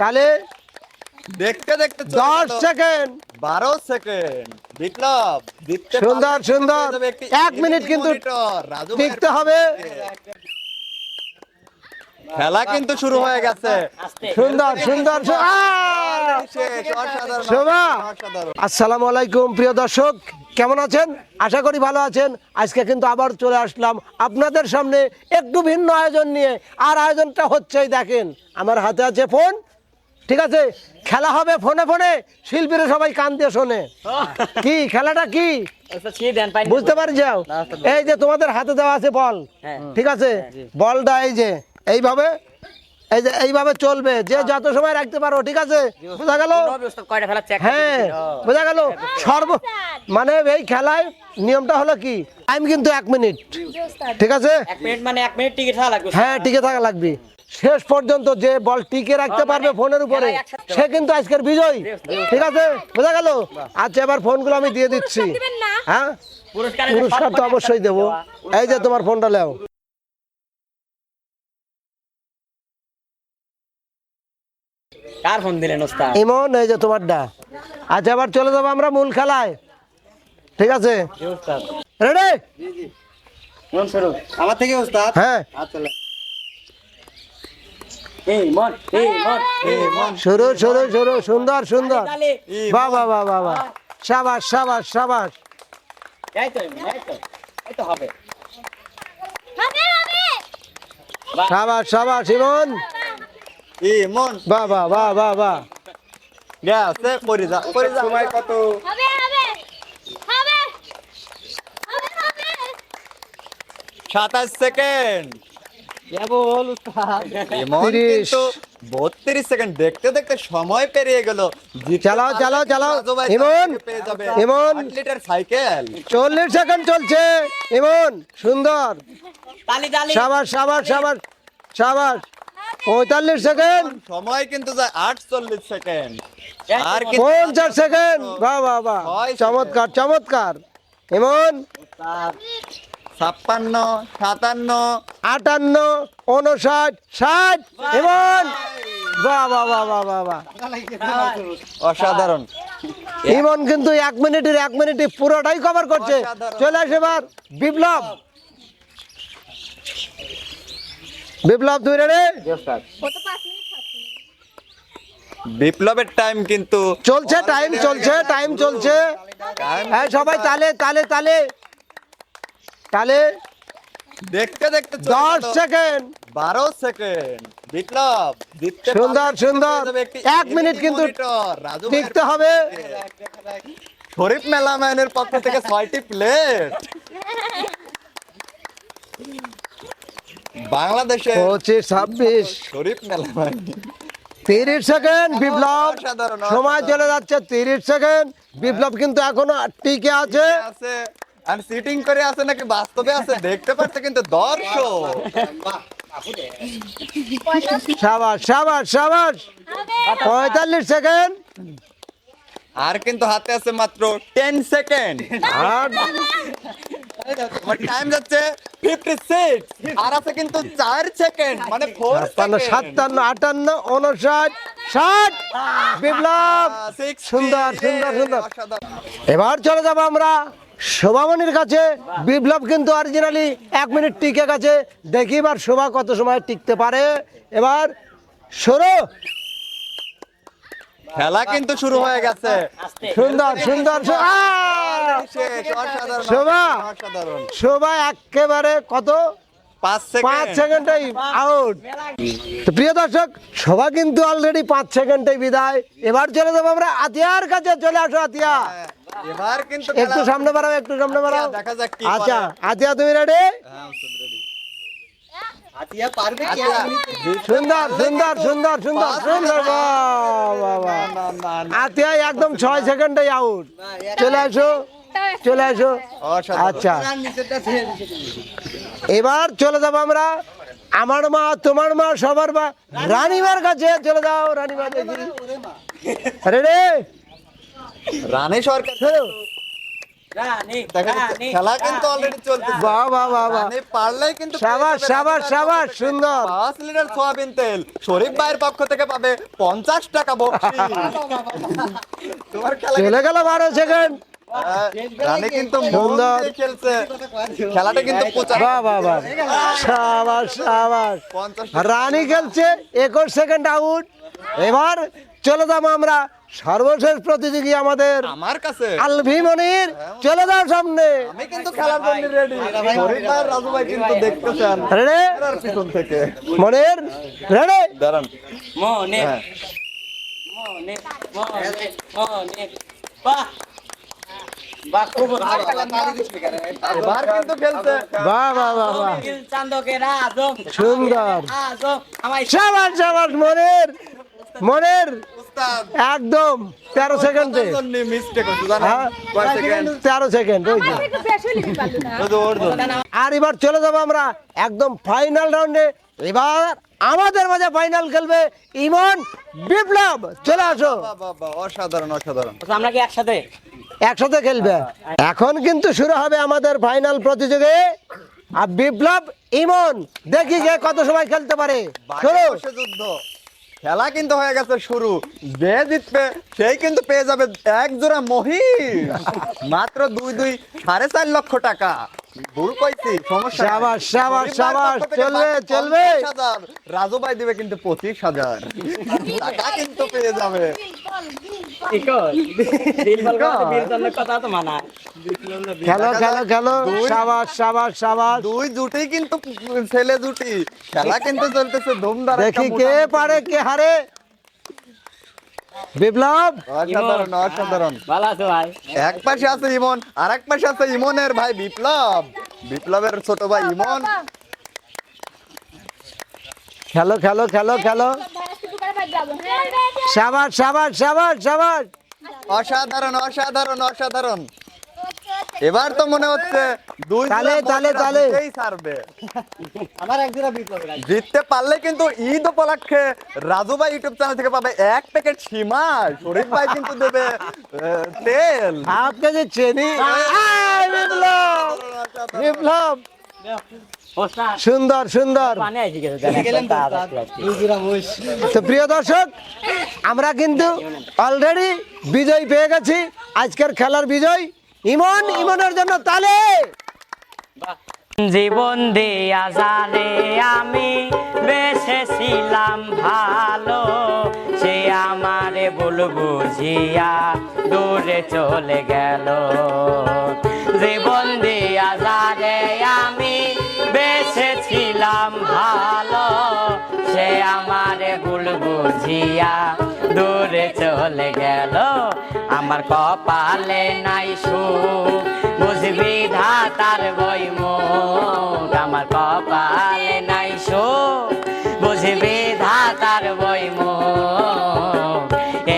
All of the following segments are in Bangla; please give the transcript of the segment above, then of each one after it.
তাহলে দেখতে দেখতে দশ সেকেন্ড। বারো সেকেন্ড। বিপ্লব সুন্দর, সুন্দর। এক মিনিট কিন্তু দেখতে হবে। খেলা কিন্তু শুরু হয়ে গেছে। সুন্দর সুন্দর। আসসালামু আলাইকুম প্রিয় দর্শক। কেমন আছেন? আশা করি ভালো আছেন। আজকে কিন্তু আবার চলে আসলাম আপনাদের সামনে একটু ভিন্ন আয়োজন নিয়ে। আর আয়োজনটা হচ্ছেই দেখেন আমার হাতে আছে ফোন। ঠিক আছে? খেলা হবে ফোনে ফোনে। শিল্পীরা সবাই কান দিয়ে শোনে। কি? খেলাটা কি? বুঝতে পারি যাও। এই যে তোমাদের হাতে দেওয়া আছে বল। হ্যাঁ। ঠিক আছে? বলটা এই যে এইভাবে এই যে এইভাবে চলবে। যে যত সময় রাখতে পারো ঠিক আছে? বোঝা গেল? হ্যাঁ বোঝা গেল? সর্ব মানে এই খেলায় নিয়মটা হলো কি? টাইম কিন্তু এক মিনিট ঠিক আছে? এক মিনিট মানে এক মিনিট টিকিট থাকা লাগবে। হ্যাঁ টিকে থাকা লাগবে। শেষ পর্যন্ত যে বল টিকে রাখতে পারবে ফোনের উপরে সে কিন্তু আজকের বিজয়। ঠিক আছে? বোঝা গেল? আচ্ছা এবার ফোনগুলো আমি দিয়ে দিচ্ছি। হ্যাঁ? পুরস্কার তো অবশ্যই দেবো। এই যে তোমার ফোনটা লেও কার ফোন দিলেন ওস্তাদ? ইমন এই যে তোমারটা। আচ্ছা এবার চলে যাব আমরা মূল খেলায়। ঠিক আছে? রেডি মন আমার থেকে উস্তাদ হ্যাঁ। আচ্ছা এই মন এই মন এই মন শুরু শুরু শুরু সুন্দর সুন্দর। তালে। এই বাহ বাহ বাহ বাহ বাহ। সাবাস সাবাস সাবাস। সাবাস সাবাস ইমন। এই মন বাহ বাহ বাহ বাহ বাহ। গেছে পরে যা পরে যা। সময় কত? হবে হবে। হবে হবে হবে। সাতাশ সেকেন্ড। বত্রিশ সেকেন্ড দেখতে দেখতে সময় পেরিয়ে গেল। চালাও, চালাও, চালাও। Litre cycle. চল্লিশ সেকেন্ড চলছে। ইমন সুন্দর। তালি তালি। সাবাস সাবাস সাবাস সাবাস। পঁয়তাল্লিশ সেকেন্ড। সময় কিন্তু যায় আটচল্লিশ সেকেন্ড। আর পঞ্চাশ সেকেন্ড। বাহ বাহ বাহ। চমৎকার চমৎকার। ইমন। ছাপ্পান্ন সাতান্ন। আটান্ন উনষাট ষাট ইমন বাহ বাহ বাহ বাহ বাহ বাহ। অসাধারণ। ইমন কিন্তু এক মিনিটের এক মিনিটে পুরোটাই কভার করছে। চলে আসে এবার বিপ্লব। বিপ্লব তুই রে বিপ্লবের টাইম কিন্তু চলছে টাইম চলছে টাইম চলছে। হ্যাঁ সবাই তালে তালে তালে। তালে দেখতে দেখতে দশ সেকেন্ড। বারো সেকেন্ড। বিপ্লব সুন্দর, সুন্দর। এক মিনিট কিন্তু টিকতে হবে। শরীফ মেলাম্যানের পক্ষ থেকে ছয়টি প্লেট। বাংলাদেশে পঁচিশ ছাব্বিশ। শরীফ মেলাম্যান তিরিশ সেকেন্ড বিপ্লব। সময় চলে যাচ্ছে তিরিশ সেকেন্ড। বিপ্লব কিন্তু এখনও টিকে আছে। আছে। আর সিটিং করে আছে নাকি বাস্তবে আছে? দেখতে পাচ্ছে কিন্তু দর্শক। সাবাস সাবাস সাবাস। পঁয়তাল্লিশ সেকেন্ড। আর কিন্তু হাতে আছে মাত্র টেন সেকেন্ড আর টাইম যাচ্ছে ফিফটি সিক্স আর আছে কিন্তু চার সেকেন্ড মানে ফোর সাতান্ন আটান্ন উনষাট ষাট। বিপ্লব। সুন্দর সুন্দর সুন্দর। এবার চলে যাব আমরা শোভামণির কাছে বিপ্লব কিন্তু অরিজিনালি এক মিনিট টিকে গেছে। দেখি এবার শোভা কত সময় টিকতে পারে। এবার সরো। খেলা কিন্তু শুরু হয়ে গেছে। সুন্দর সুন্দর শোভা। শোভা একেবারে কত? পাঁচ পাঁচ সেকেন্ডেই আউট তো প্রিয় দর্শক শোভা কিন্তু অলরেডি পাঁচ সেকেন্ডেই বিদায়। এবার চলে যাব আমরা আতিয়ার কাছে। চলে আসো আতিয়া। এবার কিন্তু একটু সামনে বাড়াও একটু সামনে বাড়াও। দেখা যাক কি আচ্ছা আতিয়া তুমি রেডি হ্যাঁ, আতিয়া পারবে কি? আচ্ছা, সুন্দর সুন্দর সুন্দর সুন্দর সুন্দর। আতিয়া একদম ছয় সেকেন্ডেই আউট চলে আসো চলে আসো। আচ্ছা। এবার চলে যাব আমরা। আমার মা তোমার মা সবার মা। রানীমার কাছে চলে যাও রানীমা দেখি। রেডি রানী সরকার চলো রানী দেখা যাচ্ছে রানী খেলা কিন্তু অলরেডি চলতেছে। বাহ বাহ বাহ বাহ। পারলেই কিন্তু সাবাস, সাবাস, সাবাস, সুন্দর। পাঁচ লিটার সয়াবিন তেল শরীফ ভাইয়ের পক্ষ থেকে পাবে পঞ্চাশ টাকা তোমার খেলা চলে গেল বারো সেকেন্ড। আহ, রানী কিন্তু সুন্দর। খেলছে। খেলাটা কিন্তু বাহ বাহ বাহ সাবাস সাবাস। পঞ্চাশ রানী খেলছে একুশ সেকেন্ড আউট এবার চলে যাব আমরা। সর্বশেষ প্রতিযোগী আমাদের। আমার কাছে। আলভি মনির চলে যাও সামনে। আমি কিন্তু খেলার জন্য রেডি শরীফ ভাই রাজু ভাই। কিন্তু দেখতেছেন রেডে এর পিছন থেকে। মনির রেডে দাঁড়ান। মনে হ্যাঁ। মনে মনে মনে বাহ! সুন্দর। সাবাস সাবাস মনির। মনির? উস্তাদ। একদম তেরো সেকেন্ডে। হ্যাঁ তেরো সেকেন্ড ওই। আর এবার চলে যাব আমরা একদম ফাইনাল রাউন্ডে এবার আমাদের মাঝে ফাইনাল খেলবে ইমন বিপ্লব। চলে আসো। অসাধারণ অসাধারণ। আমরা কি একসাথে? একসাথে খেলবে। এখন কিন্তু শুরু হবে আমাদের ফাইনাল প্রতিযোগী। আর বিপ্লব ইমন দেখি কে কত সময় খেলতে পারে। শুরু যুদ্ধ। খেলা কিন্তু হয়ে গেছে শুরু। যে জিতবে, সেই কিন্তু পেয়ে যাবে এক জোড়া মহিষ। মাত্র দুই দুই, সাড়ে চার লক্ষ টাকা। ভুল কইছি সমস্যা নাই। সাবাস, সাবাস, শরীফ ভাইয়ের সাবাস, পক্ষ থেকে চলবে, চলবে। রাজু ভাই দিবে কিন্তু পঁচিশ হাজার। টাকা কিন্তু পেয়ে যাবে। ঠিক দিল বল বীর জন্য কথা তো মানা খেলো খেলো খেলো। সাবাস সাবাস সাবাস। দুই জুটি কিন্তু ছেলে জুটি। খেলা কিন্তু চলতেছে ধুমধার দেখি কে পারে কে হারে। বিপ্লব? অসাধারণ অসাধারণ ভালো আছো ভাই। এক পাশে আছে ইমন আর এক পাশে আছে ইমনের ভাই বিপ্লব। বিপ্লবের ছোট ভাই ইমন। খেলো খেলো খেলো খেলো। হ্যাঁ সাবাস সাবাস সাবাস সাবাস। অসাধারণ অসাধারণ অসাধারণ। এবার তো মনে হচ্ছে দুই তালে, জোড়া তালে, বকরা তালে। জিতেই ছাড়বে। আমার এক জোড়া বিপ্লব জিততে পারলে কিন্তু ঈদ উপলক্ষে রাজু ভাই ইউটিউব চ্যানেল থেকে পাবে এক প্যাকেট সীমা শরীফ ভাই কিন্তু দেবে তেল। হাফ কেজি চিনি। বিপ্লব! বিপ্লব! সুন্দর সুন্দর। তো প্রিয় দর্শক আমরা কিন্তু অলরেডি বিজয় পেয়ে গেছি। আজকের খেলার বিজয় ইমন ইমনের জন্য তালে। জীবন দিয়া জানে আমি বেসেছিলাম ভালো। সে আমারে ভুল বুঝিয়া দূরে চলে গেল। জীবন দিয়া জানে আমি বেসেছিলাম ভালো। সে আমারে ভুল বুঝিয়া দূরে চলে গেল। আমার কপালে নাই সুখ। বুঝবি ধাতার বই মুখ আমার কপালে নাই সুখ। বুঝবি ধাতার বই মুখ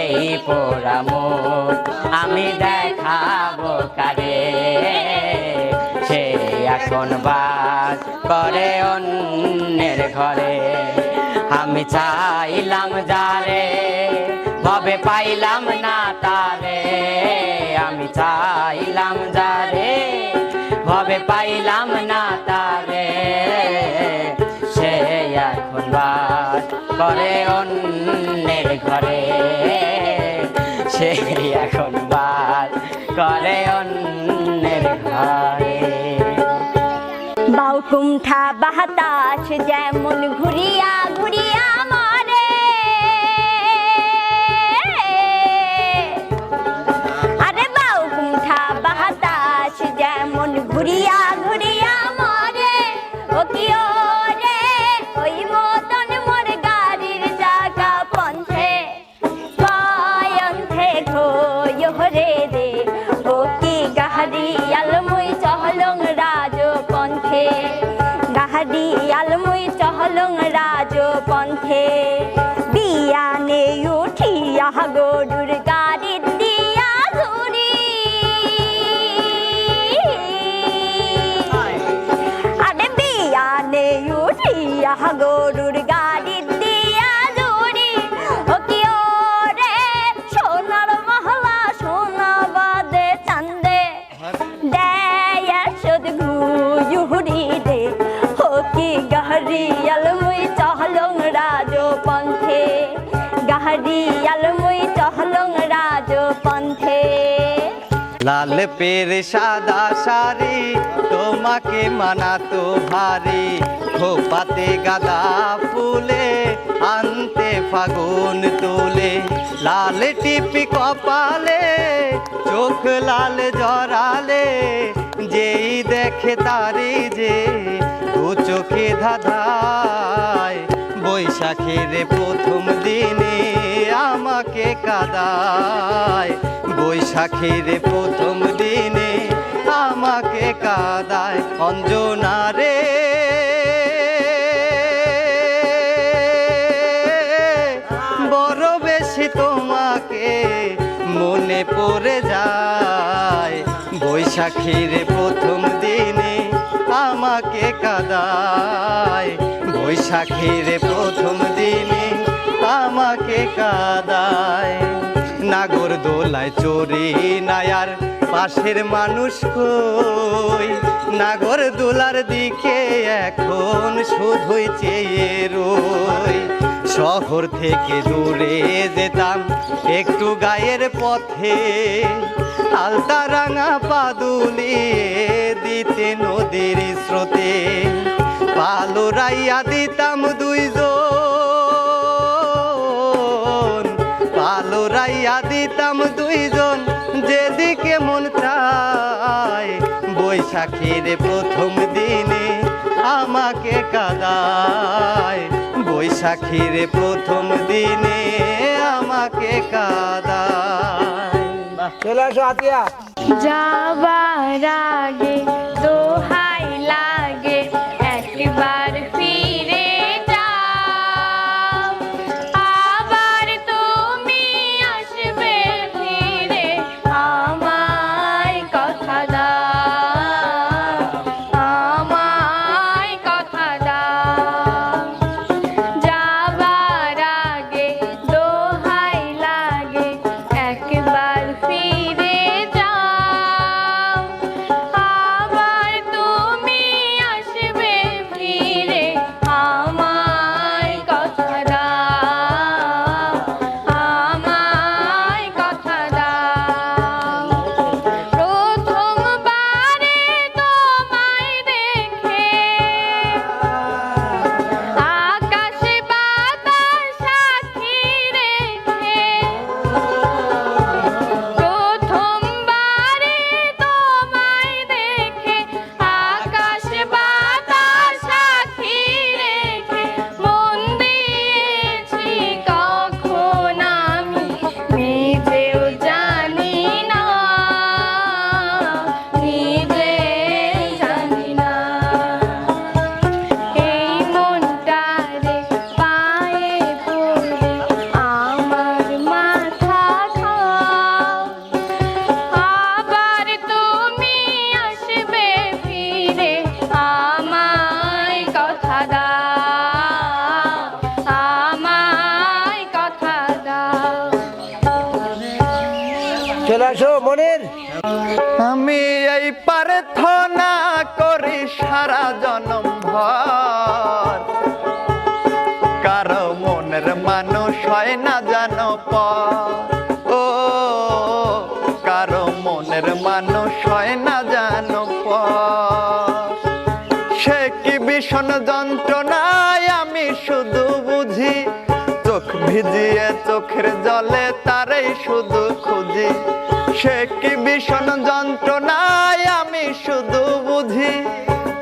এই পোড়া মুখ আমি দেখাবো কারে? সে এখন বাস করে অন্যের ঘরে। আমি চাইলাম যারে, ভবে পাইলাম না তারে। আমি চাইলাম যারে, ভবে পাইলাম না তারে। সে এখন বাস করে অন্যের ঘরে। সে এখন বাস করে অন্যের ঘরে। বাউকুমঠা বাতাস যেমন ঘুরিয়া ঘুরিয়া মারে লাল পের সাদা শাড়ি, তোমাকে মানাতো ভারী। খোপাতে গাদা ফুলে আনতে ফাগুন তোলে। লাল টিপি কপালে, চোখ লাল জরালে যেই দেখে তারি যে ও চোখে ধাঁধায়। বৈশাখের প্রথম দিনে আমাকে কাদায়। বৈশাখের প্রথম দিনে আমাকে কাদায় অঞ্জনা রে। বড় বেশি তোমাকে মনে পড়ে যায়। বৈশাখীর প্রথম দিনে আমাকে কাদায়। বৈশাখীর প্রথম দিনে আমাকে কাদায়। নাগর দোলায় চোরে নায়ার পাশের মানুষ কই? নাগর দোলার দিকে এখন শুধুই চেয়ে রই। শহর থেকে দূরে যেতাম একটু গায়ের পথে। আলতা রাঙা পাদুলিয়ে দিতে নদীর স্রোতে। পালো রাইয়া দিতাম দুইজন দুইজন যেদিকে মন চায় বৈশাখীর প্রথম দিনে আমাকে কাদায়। বৈশাখীর প্রথম দিনে আমাকে কাদায়। চলে আসো আতিয়া। যাবার আগে চলে মনির। আমি এই প্রার্থনা করি সারা জনম ভর। কারও মনের মানুষ হয় না জানো পর। ও, কারও মনের মানুষ হয় না জানো পর। সে কি ভীষণ যন্ত্রণায় আমি শুধু বুঝি? চোখ ভিজিয়ে চোখের জলে তারাই শুধু খুঁজি। সে কি ভীষণ যন্ত্রণায় আমি শুধু বুঝি?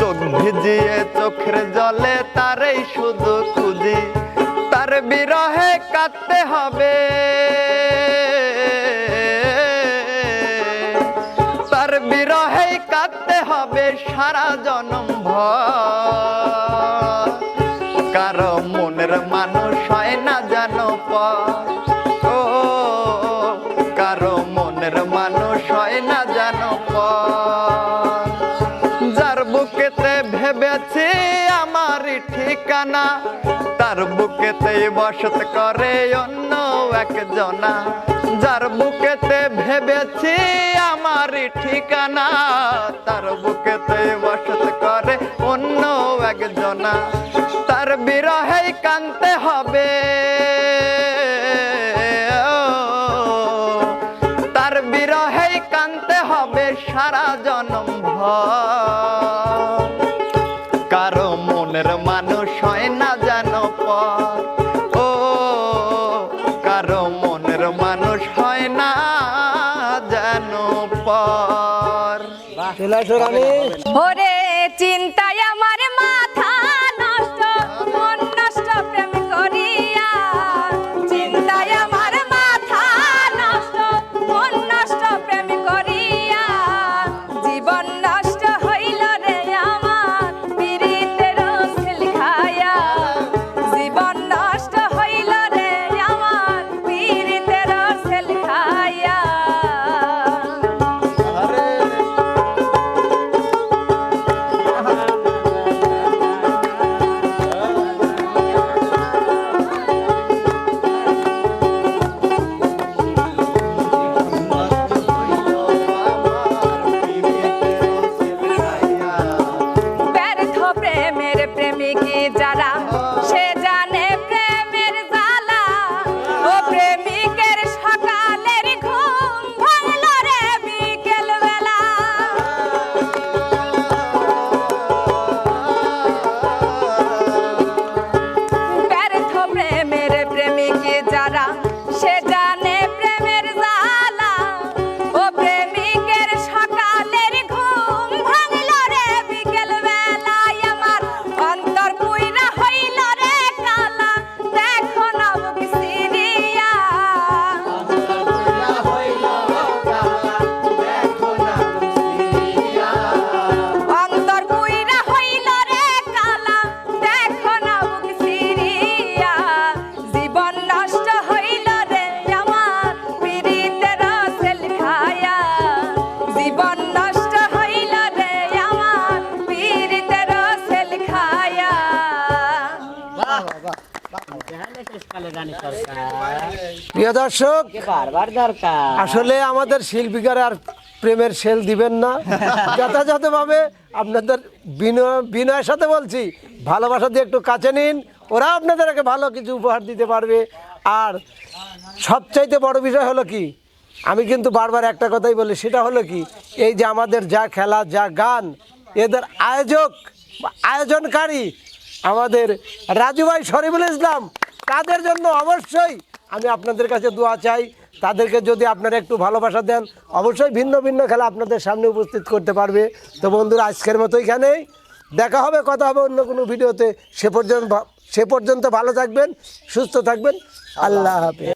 চোখ ভিজিয়ে চোখের জলে তারই শুধু খুঁজি। তার বিরহে কাঁদতে হবে। তার বিরহে কাটতে হবে সারা বেছে আমার ঠিকানা, তার বুকেতে বসত করে অন্য একজনা যার বুকেতে ভেবেছি আমার ঠিকানা, তার বুকেতে বসত করে অন্য একজনা তার বিরহে কানতে হবে। তার বিরহে কানতে হবে সারা জনম ভয় ওরে চিন্তায় প্রিয় দর্শক আসলে আমাদের শিল্পীকার আর প্রেমের সেল দিবেন না। যথাযথভাবে আপনাদের বিনয় বিনয়ের সাথে বলছি ভালোবাসা দিয়ে একটু কাছে নিন। ওরা আপনাদেরকে ভালো কিছু উপহার দিতে পারবে। আর সবচাইতে বড় বিষয় হলো কি আমি কিন্তু বারবার একটা কথাই বলি সেটা হলো কি এই যে আমাদের যা খেলা যা গান এদের আয়োজক আয়োজনকারী আমাদের রাজু ভাই শরীফুল ইসলাম। তাদের জন্য? অবশ্যই আমি আপনাদের কাছে দোয়া চাই। তাদেরকে যদি আপনারা একটু ভালোবাসা দেন, অবশ্যই ভিন্ন ভিন্ন খেলা আপনাদের সামনে উপস্থিত করতে পারবে। তো বন্ধুরা, আজকের মতো এখানেই। দেখা হবে, কথা হবে অন্য কোনো ভিডিওতে। সে পর্যন্ত সে পর্যন্ত ভালো থাকবেন, সুস্থ থাকবেন। আল্লাহ হাফেজ।